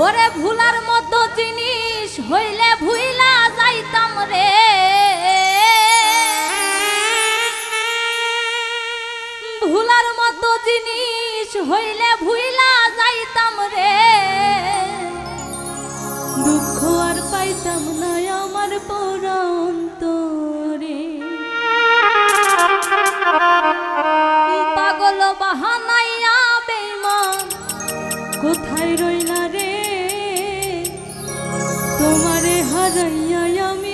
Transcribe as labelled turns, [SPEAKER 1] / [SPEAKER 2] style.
[SPEAKER 1] ওরে ভুলার মতো জিনিস হইলে ভুইলা যাইতাম রে। ভুলার মতো জিনিস হইলে ভুইলা যাইতাম রে। দুঃখ আর পাইতাম না আমার পরন্তরে। পাগল বাহানাইয়া বেইমান, কোথায় রইলা রে? তোমারে হারাইয়া আমি